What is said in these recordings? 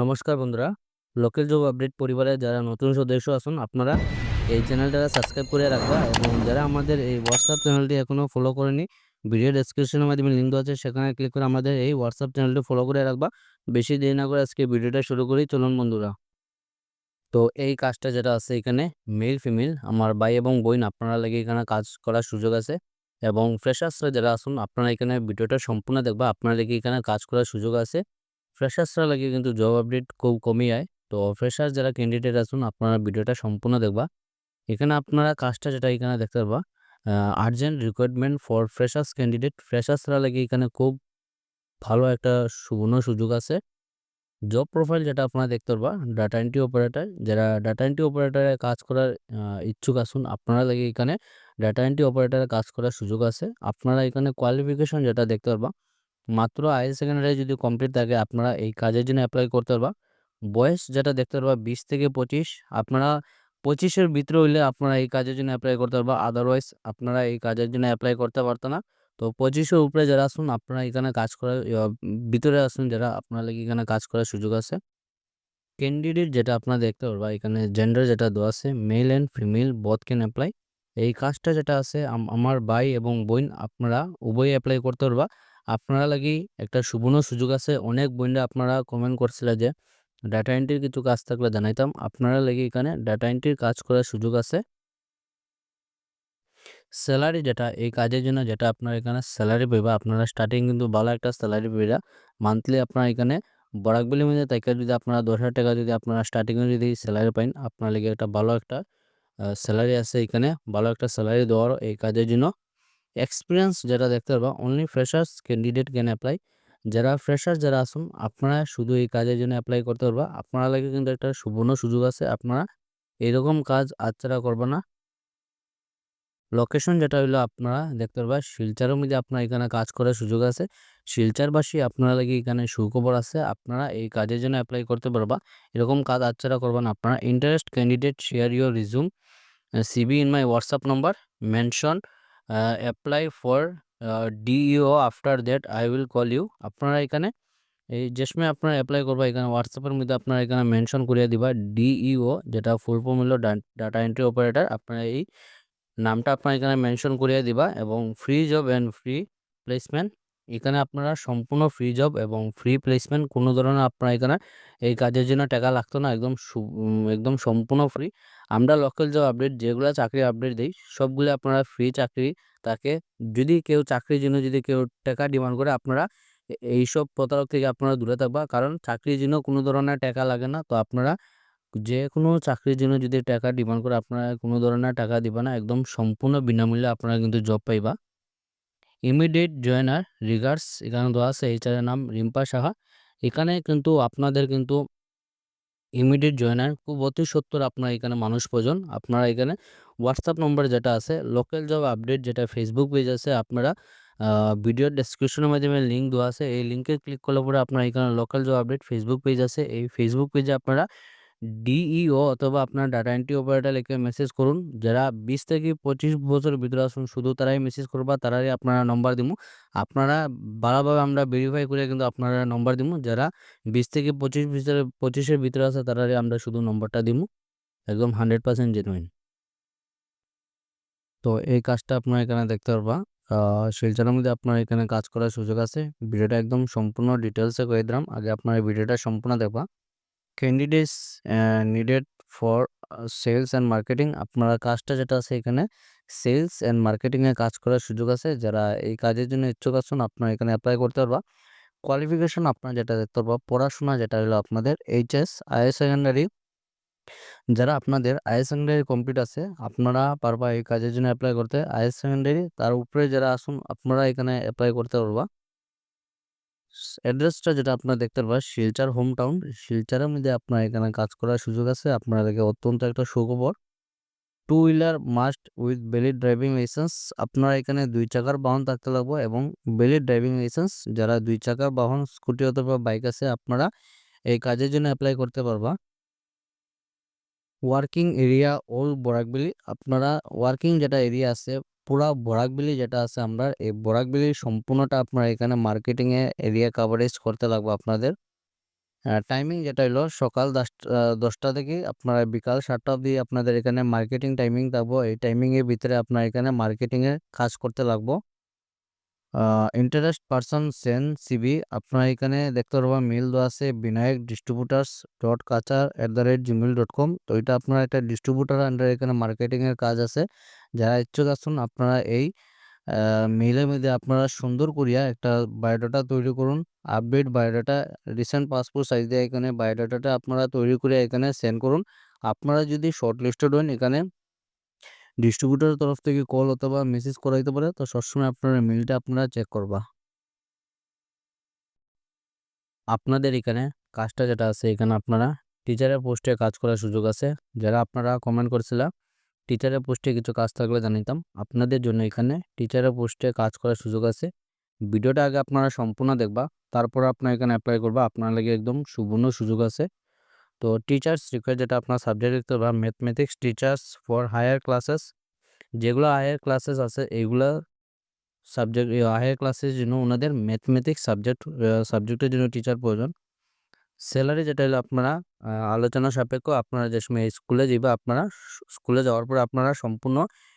নমস্কার বন্ধুরা, local job update পরিবারে যারা নতুন সদস্য আসুন আপনারা এই চ্যানেলটা সাবস্ক্রাইব করে রাখবা এবং যারা আমাদের এই হোয়াটসঅ্যাপ চ্যানেলটি এখনও ফলো করেনি ভিডিও ডেসক্রিপশনের মাধ্যমে লিঙ্ক আছে, সেখানে ক্লিক করে আমাদের এই হোয়াটসঅ্যাপ চ্যানেলটি ফলো করে রাখবা। বেশি দেরি না করে আজকে ভিডিওটা শুরু করি, চলুন বন্ধুরা। তো এই কাজটা যেটা আছে এখানে মেল ফিমেল আমার ভাই এবং বোন, আপনারা লাগে এখানে কাজ করার সুযোগ আছে এবং ফ্রেশার্সরা যারা আসুন আপনারা এখানে ভিডিওটা সম্পূর্ণ দেখবা, আপনারা লাগে এখানে কাজ করার সুযোগ আছে। ফ্রেশার্সরা লাগে কিন্তু জব আপডেট খুব কমই আয়। তো ফ্রেশার্স যারা ক্যান্ডিডেট আছেন, আপনারা ভিডিওটা সম্পূর্ণ দেখবা। এখানে আপনারা কাজটা যেটা এখানে দেখতে পারবা urgent requirement for freshers candidate ফ্রেশার্সরা লাগে এখানে খুব ভালো একটা সুবর্ণ সুযোগ আছে। জব প্রোফাইল যেটা আপনারা দেখতে পারবা ডাটা এন্ট্রি অপারেটার যারা ডাটা এন্ট্রি অপারেটারে কাজ করার ইচ্ছুক আসুন আপনারা লাগে এখানে ডাটা এন্ট্রি অপারেটারে কাজ করার সুযোগ আছে। আপনারা এখানে কোয়ালিফিকেশন যেটা দেখতে পারবা মাত্র আই সেকেন্ডারি যদি কমপ্লিট থাকে, আপনারা এই কাজের জন্য অ্যাপ্লাই করতে পারবা। বয়স যেটা দেখতে পারবা, বিশ থেকে পঁচিশ। আপনারা পঁচিশের ভিতরে হইলে আপনারা এই কাজের জন্য অ্যাপ্লাই করতে পারবা। আদারওয়াইজ আপনারা এই কাজের জন্য অ্যাপ্লাই করতে পারতো না। তো পঁচিশের উপরে যারা আসুন আপনারা এখানে কাজ করার ভিতরে আসুন যারা, আপনারা লাগি এখানে কাজ করার সুযোগ আছে। ক্যান্ডিডেট যেটা আপনারা দেখতে পারবা, এখানে জেন্ডার যেটা দেওয়া আছে male and female both can apply এই কাজটা যেটা আছে আমার ভাই এবং বোন, আপনারা উভয়ই অ্যাপ্লাই করতে পারবা। আপনারা লাগি একটা সুবর্ণ সুযোগ আছে। অনেক বোনরা আপনারা কমেন্ট করছিল যে ডাটা এন্ট্রির কিছু কাজ থাকলে জানাইতাম। আপনারা লাগি এখানে ডাটা এন্ট্রির কাজ করার সুযোগ আছে। স্যালারি যেটা, এই কাজের জন্য যেটা আপনারা এখানে স্যালারি পাইবা, আপনারা স্টার্টিং কিন্তু ভালো একটা স্যালারি পাইবা মান্থলি আপনারা এখানে বরাকবেলি মধ্যে তাইকা যদি আপনারা দশ হাজার টাকা যদি আপনারা স্টার্টিংয়ে যদি স্যালারি পাইন, আপনার লেগে একটা ভালো একটা স্যালারি আছে এখানে। ভালো একটা স্যালারি দেওয়ার এই কাজের জন্য এক্সপিরিয়েন্স যেটা দেখতে পারবা only freshers candidate can apply যারা ফ্রেশার যারা আসুন, আপনারা শুধু এই কাজের জন্য অ্যাপ্লাই করতে পারবা। আপনারা লাগে কিন্তু একটা সুবর্ণ সুযোগ আছে, আপনারা এরকম কাজ আচ্ছাড়া করবে না। লোকেশন যেটা হইল আপনারা দেখতে পারবা, শিলচারের মধ্যে আপনার এখানে কাজ করার সুযোগ আছে। শিলচারবাসী আপনারা লাগে এখানে সুখবর আছে, আপনারা এই কাজের জন্য অ্যাপ্লাই করতে পারবা। এরকম কাজ আচ্ছাড়া করবেন না। আপনারা interest candidate share your resume CV in my WhatsApp number mention apply for DEO after that I will call you আপনারা এখানে এই যে সময় আপনারা অ্যাপ্লাই করবা এখানে হোয়াটসঅ্যাপের মধ্যে আপনারা এখানে মেনশন করিয়ে দিবা ডিইও যেটা ফুল ফর্ম হলো ডাটা এন্ট্রি অপারেটর আপনারা এই নামটা আপনারা এখানে মেনশন করিয়ে দিবা এবং free job and free placement এখানে আপনারা সম্পূর্ণ ফ্রি জব এবং ফ্রি প্লেসমেন্ট কোনো ধরনের আপনারা এখানে এই কাজের জন্য টাকা লাগতো না, একদম একদম সম্পূর্ণ ফ্রি আমরা লোকাল জব আপডেট যেগুলো চাকরি আপডেট দিই, সবগুলো আপনারা ফ্রি চাকরি তাকে যদি কেউ চাকরির জন্য যদি কেউ টাকা ডিমান্ড করে, আপনারা এইসব প্রতারক থেকে আপনারা দূরে থাকবা। কারণ চাকরির জন্য কোনো ধরনের টাকা লাগে না, তো আপনারা যে কোনো চাকরির জন্য যদি টাকা ডিমান্ড করে, আপনারা কোনো ধরনের টাকা দিবা না, একদম সম্পূর্ণ বিনামূল্যে আপনারা কিন্তু জব পাইবা। ইমিডিয়েট জয়েনার রিগার্স, এখানে দেওয়া আছে এইচআরের নাম রিম্পা সাহা। এখানে কিন্তু আপনাদের কিন্তু ইমিডিয়েট জয়েনার খুব অতি সত্তর আপনার এখানে মানুষ প্রয়োজন। আপনারা এখানে হোয়াটসঅ্যাপ নম্বর যেটা আছে লোকাল জব আপডেট যেটা ফেসবুক পেজ আছে, আপনারা ভিডিও ডেসক্রিপশনের মাধ্যমে লিঙ্ক দেওয়া আছে। এই লিঙ্কে ক্লিক করলে পরে আপনার এখানে local job update Facebook page আছে। এই ফেসবুক পেজে আপনারা ডিইও অথবা আপনার ডাটা এন্ট্রি অপারেটর লিখে মেসেজ করুন। যারা বিশ থেকে পঁচিশ বছরের ভিতরে আসুন শুধু তারাই মেসেজ করবা তারাই আপনারা নম্বর দিব আপনারা ভালোভাবে আমরা ভেরিফাই করে কিন্তু আপনারা নম্বর দিব যারা বিশ থেকে পঁচিশ ভিতরে, পঁচিশের ভিতরে আছে তারাই আমরা শুধু নম্বরটা দিব একদম হান্ড্রেড পার্সেন্ট জেনুইন তো এই কাজটা আপনারা এখানে দেখতে পারবা। শিলচরের মধ্যে আপনার এখানে কাজ করার সুযোগ আছে। ভিডিওটা একদম সম্পূর্ণ ডিটেলসে করে দিলাম। আগে আপনার ভিডিওটা সম্পূর্ণ দেখবা। Candidates needed for sales and marketing আপনারা কাজটা যেটা আছে এখানে সেলস অ্যান্ড মার্কেটিংয়ে কাজ করার সুযোগ আছে। যারা এই কাজের জন্য ইচ্ছুক আছেন, আপনারা এখানে অ্যাপ্লাই করতে পারবা। কোয়ালিফিকেশন আপনারা যেটা দেখতে পারবা, পড়াশোনা যেটা হলো আপনাদের এইচএস আইএস সেকেন্ডারি যারা আপনাদের আইএস সেকেন্ডারি কমপ্লিট আছে, আপনারা পারবা এই কাজের জন্য অ্যাপ্লাই করতে। আইএস সেকেন্ডারি তার উপরে যারা আসুন, আপনারা এখানে অ্যাপ্লাই করতে পারবা। অ্যাড্রেসটা যেটা আপনারা দেখতে পারবা শিলচর হোম টাউন শিলচরের মধ্যে আপনার এখানে কাজ করার সুযোগ আছে। আপনাদেরকে অত্যন্ত একটা সুখবর। Two wheeler must with valid driving licence আপনারা এখানে দুই চাকার বাহন থাকতে লাগবে এবং ভ্যালিড ড্রাইভিং লাইসেন্স যারা দুই চাকার বাহন স্কুটি অথবা বাইক আছে, আপনারা এই কাজের জন্য অ্যাপ্লাই করতে পারবা। ওয়ার্কিং এরিয়া ওল বরাকবিলি আপনারা ওয়ার্কিং যেটা এরিয়া আছে পুরা বরাকবিলি যেটা আছে আমরা, এই বরাকবিলির সম্পূর্ণটা আপনারা এখানে মার্কেটিংয়ে এরিয়া কাভারেজ করতে লাগবে আপনাদের। টাইমিং যেটা হলো সকাল দশটা দশটা থেকে আপনারা বিকাল সাতটা অবধি আপনাদের এখানে মার্কেটিং টাইমিং থাকব এই টাইমিংয়ের ভিতরে আপনার এখানে মার্কেটিংয়ে কাজ করতে লাগবো। ইন্টারেস্ট পার্সন সেন সিবি আপনার এখানে দেখতে পারবেন মেল দেওয়া আছে Vinayak distributors dot Cachar at the rate Gmail dot com তো এটা আপনার একটা ডিস্ট্রিবিউটার আন্ডার এখানে মার্কেটিংয়ের কাজ আছে। যারা ইচ্ছুক আছেন, আপনারা এই মেইলের মধ্যে আপনারা সুন্দর করিয়া একটা বায়োডাটা তৈরি করুন। Update biodata recent passport size দিয়ে এখানে বায়োডাটাটা আপনারা তৈরি করে এখানে সেন্ড করুন। আপনারা যদি শর্ট লিস্টেড হন এখানে ডিস্ট্রিবিউটরের তরফ থেকে কল অথবা মেসেজ করাইতে পারে, তো সবসময় আপনার মেলটা আপনারা চেক করবা। আপনাদের এখানে কাজটা যেটা আছে, এখানে আপনারা টিচারের পোস্টে কাজ করার সুযোগ আছে। যারা আপনারা কমেন্ট করছিলাম টিচারের পোস্টে কিছু কাজ থাকলে জানিতাম আপনাদের জন্য এখানে টিচারের পোস্টে কাজ করার সুযোগ আছে। ভিডিওটা আগে আপনারা সম্পূর্ণ দেখবা, তারপর আপনার এখানে অ্যাপ্লাই করবা, আপনার লাগে একদম সুবর্ণ সুযোগ আছে। তো টিচার্স রিকোয়ার যেটা আপনার সাবজেক্ট দেখতে পারবা mathematics teachers for higher classes যেগুলো হায়ার ক্লাসেস আছে, এইগুলা সাবজেক্ট হায়ার ক্লাসের জন্য ওনাদের ম্যাথমেটিক্স সাবজেক্ট সাবজেক্টের জন্য টিচার প্রয়োজন। স্যালারি যেটা হলো আপনারা আলোচনা সাপেক্ষ আপনারা যে সময় স্কুলে যাবে আপনারা স্কুলে যাওয়ার পর আপনারা সম্পূর্ণ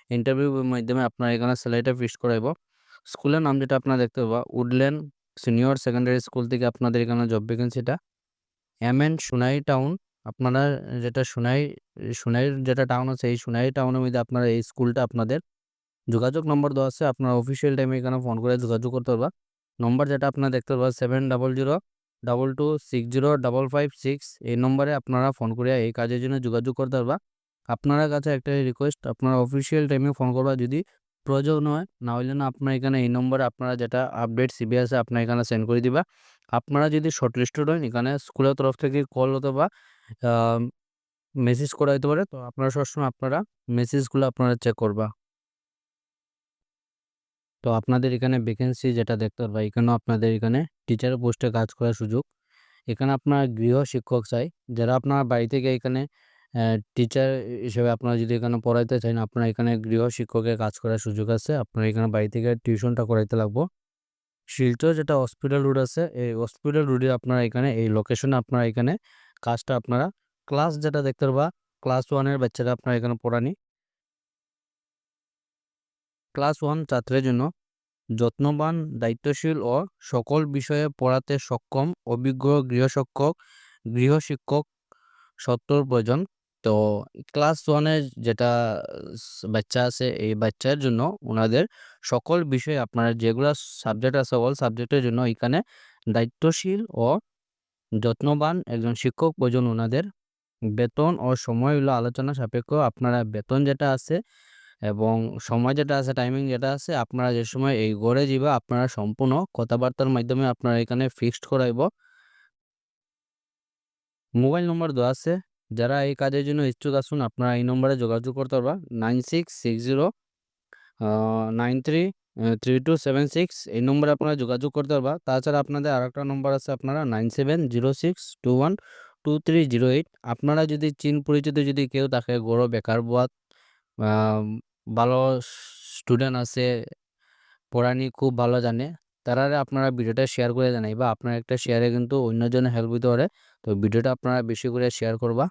ইন্টারভিউর মাধ্যমে আপনারা এখানে স্যালারিটা ফিক্স করাইব। স্কুলের নাম যেটা আপনারা দেখতে পাবা উডল্যান্ড সিনিয়র সেকেন্ডারি স্কুল থেকে আপনাদের এখানে জব ভ্যাকেন্সিটা এম এন সোনাই টাউন। আপনারা যেটা সোনাই সোনাইর যেটা টাউন আছে, এই সোনাই টাউনের মধ্যে আপনারা এই স্কুলটা আপনাদের যোগাযোগ নম্বর দেওয়া আছে। আপনার অফিসিয়াল টাইমে এখানে ফোন করে যোগাযোগ করতে পারবা। নম্বর যেটা আপনারা দেখতে পারবা seven double zero double two six zero double five six এই নম্বরে আপনারা ফোন করিয়া এই কাজের জন্য যোগাযোগ করতে পারবা। আপনারা কাছে একটা রিকোয়েস্ট আপনারা অফিসিয়াল টাইমে ফোন করবা যদি প্রয়োজন হয়, না হইলে না আপনার এখানে এই নম্বরে আপনারা যেটা আপডেট সিবি আছে আপনার এখানে সেন্ড করে দিবা। আপনারা যদি শর্ট লিস্টেড হন, এখানে স্কুলের তরফ থেকে কল অথবা মেসেজ করা হতে পারে। তো আপনারা সবসময় আপনারা মেসেজগুলো আপনারা চেক করবা। তো আপনাদের এখানে ভ্যাকেন্সি যেটা দেখতে পারবা, এখানেও আপনাদের এখানে টিচার পোস্টে কাজ করার সুযোগ। এখানে আপনার গৃহ শিক্ষক চাই, যারা আপনার বাড়ি থেকে এখানে টিচার হিসেবে আপনারা যদি এখানে পড়াইতে চান, আপনার এখানে গৃহ শিক্ষকের কাজ করার সুযোগ আছে। আপনার এখানে বাড়ি থেকে টিউশনটা করাইতে লাগবো। শিলচর যেটা হসপিটাল রোড আছে, এই হসপিটাল রোডে আপনারা এখানে, এই লোকেশনে আপনারা এখানে কাজটা আপনারা ক্লাস যেটা দেখতে পারবা ক্লাস ওয়ানের বাচ্চারা আপনারা এখানে পড়ানি। ক্লাস ওয়ান ছাত্রের জন্য যত্নবান, দায়িত্বশীল ও সকল বিষয়ে পড়াতে সক্ষম, অভিজ্ঞ গৃহশিক্ষক গৃহশিক্ষক সত্তর প্রয়োজন তো ক্লাস ওয়ানের যেটা বাচ্চা আছে, এই বাচ্চার জন্য ওনাদের সকল বিষয়ে আপনার যেগুলো সাবজেক্ট আছে, সকল সাবজেক্টের জন্য এখানে দায়িত্বশীল ও যত্নবান একজন শিক্ষক প্রয়োজন ওনাদের বেতন ও সময় হলো আলোচনা সাপেক্ষ। আপনারা বেতন যেটা আছে এবং সময় যেটা আছে টাইমিং যেটা আছে, আপনারা যে সময় এই গড়ে যাবে আপনারা সম্পূর্ণ কথাবার্তার মাধ্যমে আপনারা এখানে ফিক্সড করাইব। মোবাইল নম্বর দেওয়া আছে। যারা এই কাজের জন্য ইচ্ছুক আসুন, আপনারা এই নম্বরে যোগাযোগ করতে পারবা। Nine six six zero nine three three two seven six এই নম্বরে আপনারা যোগাযোগ করতে পারবা। তাছাড়া আপনাদের আর একটা নম্বর আছে আপনারা nine seven zero six two one two three zero eight. আপনারা যদি চীন পরিচিত যদি কেউ থাকে গড় বেকার বোয়াত ভালো স্টুডেন্ট আছে, পড়ানি খুব ভালো জানে, তারা আপনারা ভিডিওটা শেয়ার করে জানাই বা আপনার একটা শেয়ারে কিন্তু অন্যজনের হেল্প হতে পারে। তো ভিডিওটা আপনারা বেশি করে শেয়ার করবা।